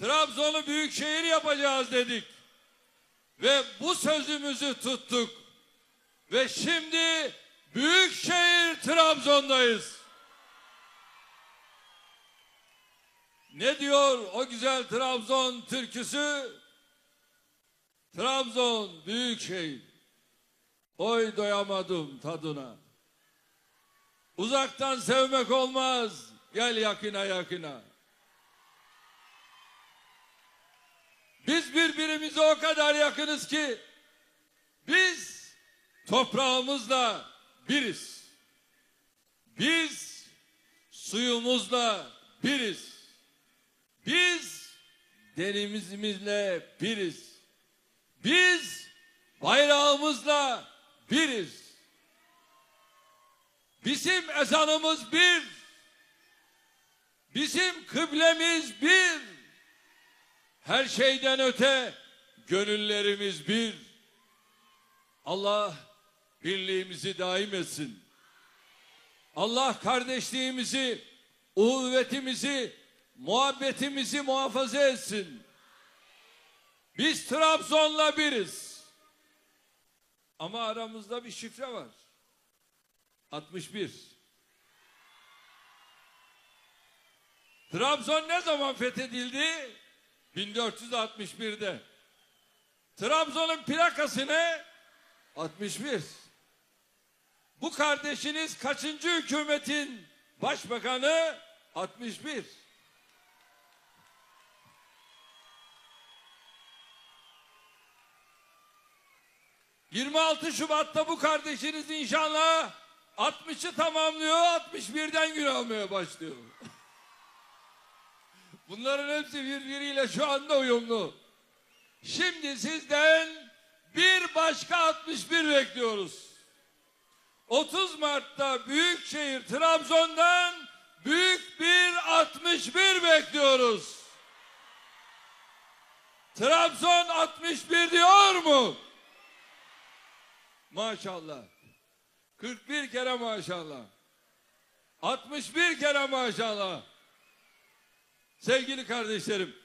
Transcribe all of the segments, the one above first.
Trabzon'u büyük şehir yapacağız dedik. Ve bu sözümüzü tuttuk. Ve şimdi büyük şehir Trabzon'dayız. Ne diyor o güzel Trabzon türküsü? Trabzon büyük şehir. Oy doyamadım tadına. Uzaktan sevmek olmaz. Gel yakına yakına. Biz birbirimize o kadar yakınız ki biz toprağımızla biriz. Biz suyumuzla biriz. Biz denimizimizle biriz. Biz bayrağımızla biriz. Bizim ezanımız bir. Bizim kıblemiz bir. Her şeyden öte gönüllerimiz bir. Allah birliğimizi daim etsin. Allah kardeşliğimizi, uhuvvetimizi, muhabbetimizi muhafaza etsin. Biz Trabzon'la biriz. Ama aramızda bir şifre var. 61. Trabzon ne zaman fethedildi? 1461'de. Trabzon'un plakası ne? 61. Bu kardeşiniz kaçıncı hükümetin başbakanı? 61. ...26 Şubat'ta bu kardeşiniz inşallah... ...60'ı tamamlıyor, 61'den gün almaya başlıyor. Bunların hepsi birbiriyle şu anda uyumlu. Şimdi sizden bir başka 61 bekliyoruz. 30 Mart'ta Büyükşehir Trabzon'dan büyük bir 61 bekliyoruz. Trabzon 61 diyor mu? Maşallah. 41 kere maşallah. 61 kere maşallah. Sevgili kardeşlerim,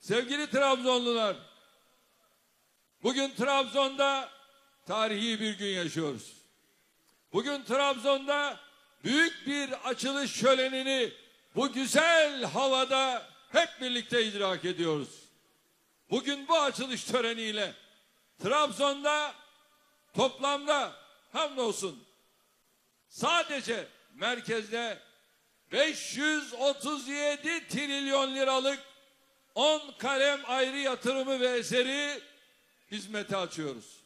sevgili Trabzonlular, bugün Trabzon'da tarihi bir gün yaşıyoruz. Bugün Trabzon'da büyük bir açılış şölenini bu güzel havada hep birlikte idrak ediyoruz. Bugün bu açılış töreniyle Trabzon'da toplamda hamdolsun sadece merkezde 537 trilyon liralık 10 kalem ayrı yatırımı ve eseri hizmete açıyoruz.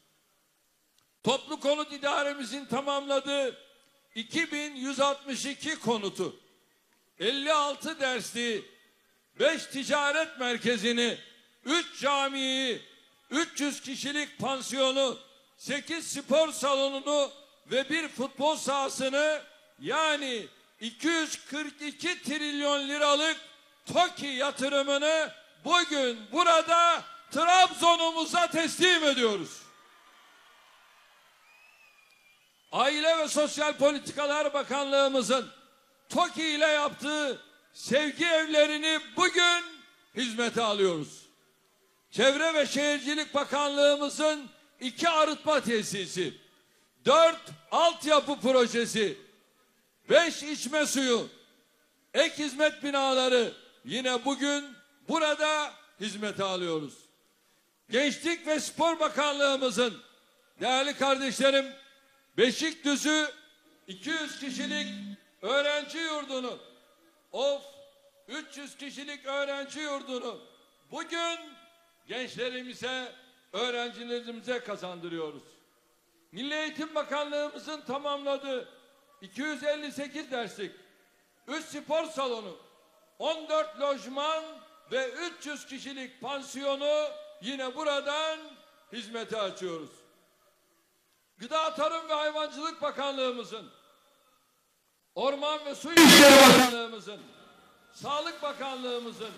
Toplu konut idaremizin tamamladığı 2162 konutu, 56 dersliği, 5 ticaret merkezini, 3 camiyi, 300 kişilik pansiyonu, 8 spor salonunu ve bir futbol sahasını yani 242 trilyon liralık TOKİ yatırımını bugün burada Trabzon'umuza teslim ediyoruz. Aile ve Sosyal Politikalar Bakanlığımızın TOKİ ile yaptığı sevgi evlerini bugün hizmete alıyoruz. Çevre ve Şehircilik Bakanlığımızın iki arıtma tesisi, dört altyapı projesi, beş içme suyu, ek hizmet binaları yine bugün burada hizmete alıyoruz. Gençlik ve Spor Bakanlığımızın değerli kardeşlerim Beşikdüzü 200 kişilik öğrenci yurdunu of 300 kişilik öğrenci yurdunu bugün gençlerimize öğrencilerimize kazandırıyoruz. Milli Eğitim Bakanlığımızın tamamladığı 258 derslik 3 spor salonu 14 lojman ve 300 kişilik pansiyonu yine buradan hizmete açıyoruz. Gıda Tarım ve Hayvancılık Bakanlığımızın, Orman ve Su İşleri Bakanlığımızın, Sağlık Bakanlığımızın,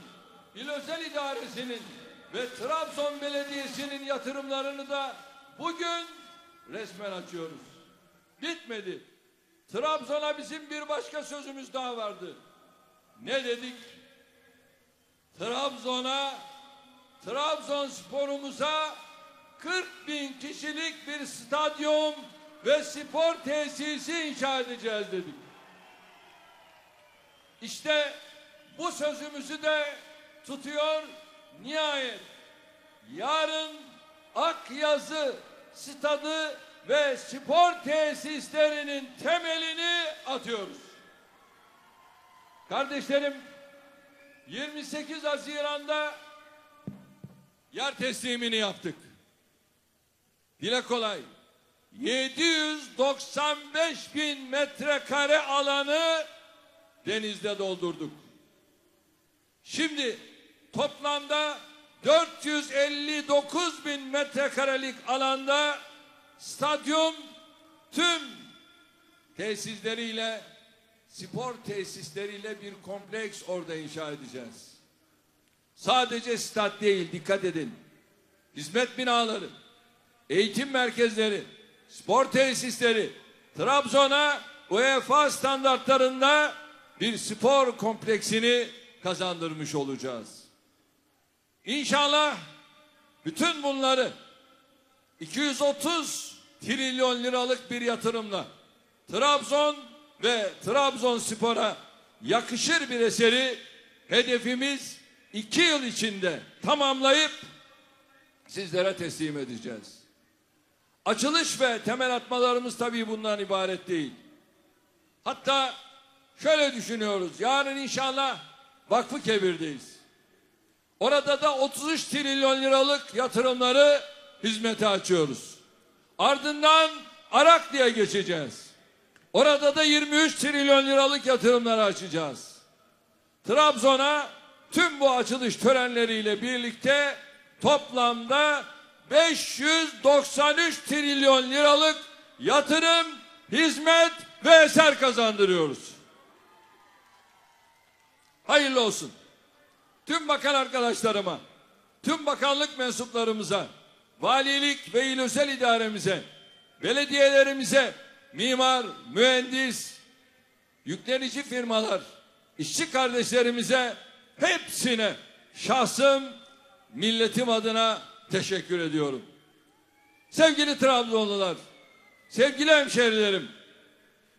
İl Özel İdaresi'nin ve Trabzon Belediyesi'nin yatırımlarını da bugün resmen açıyoruz. Bitmedi. Trabzon'a bizim bir başka sözümüz daha vardı. Ne dedik? Trabzon Trabzon'a, Trabzonspor'umuza 40 bin kişilik bir stadyum ve spor tesisi inşa edeceğiz dedik. İşte bu sözümüzü de tutuyor nihayet. Yarın Akyazı stadı ve spor tesislerinin temelini atıyoruz. Kardeşlerim 28 Haziran'da yer teslimini yaptık. Dile kolay. 795 bin metrekare alanı denizde doldurduk. Şimdi toplamda 459 bin metrekarelik alanda stadyum tüm tesisleriyle spor tesisleriyle bir kompleks orada inşa edeceğiz. Sadece stat değil dikkat edin. Hizmet binaları, eğitim merkezleri, spor tesisleri, Trabzon'a UEFA standartlarında bir spor kompleksini kazandırmış olacağız. İnşallah bütün bunları 230 trilyon liralık bir yatırımla Trabzon ve Trabzonspor'a yakışır bir eseri hedefimiz iki yıl içinde tamamlayıp sizlere teslim edeceğiz. Açılış ve temel atmalarımız tabii bundan ibaret değil. Hatta şöyle düşünüyoruz. Yarın inşallah Vakfı Kebir'deyiz. Orada da 33 trilyon liralık yatırımları hizmete açıyoruz. Ardından Araklı'ya geçeceğiz. Orada da 23 trilyon liralık yatırımları açacağız. Trabzon'a tüm bu açılış törenleriyle birlikte toplamda 593 trilyon liralık yatırım, hizmet ve eser kazandırıyoruz. Hayırlı olsun. Tüm bakan arkadaşlarıma, tüm bakanlık mensuplarımıza, valilik ve il özel idaremize, belediyelerimize, mimar, mühendis, yüklenici firmalar, işçi kardeşlerimize hepsine şahsım milletim adına teşekkür ediyorum. Sevgili Trabzonlular, sevgili hemşerilerim,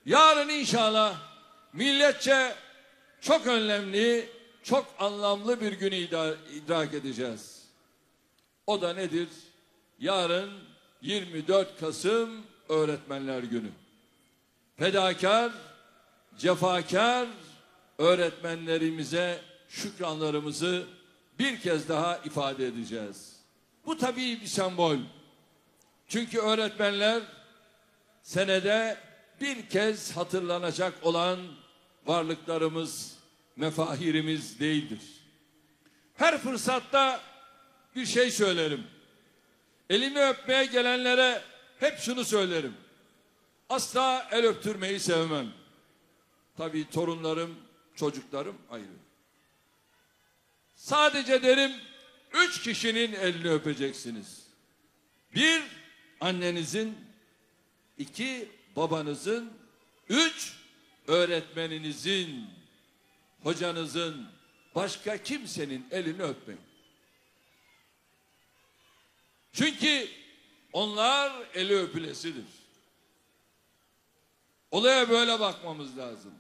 yarın inşallah milletçe çok önemli, çok anlamlı bir günü idrak edeceğiz. O da nedir? Yarın 24 Kasım Öğretmenler Günü. Fedakar, cefakar öğretmenlerimize şükranlarımızı bir kez daha ifade edeceğiz. Bu tabii bir sembol. Çünkü öğretmenler senede bir kez hatırlanacak olan varlıklarımız, mefahirimiz değildir. Her fırsatta bir şey söylerim. Elimi öpmeye gelenlere hep şunu söylerim. Asla el öptürmeyi sevmem. Tabii torunlarım, çocuklarım ayrı. Sadece derim üç kişinin elini öpeceksiniz. Bir, annenizin, iki, babanızın, üç, öğretmeninizin, hocanızın, başka kimsenin elini öpmeyin. Çünkü onlar eli öpülesidir. Olaya böyle bakmamız lazım.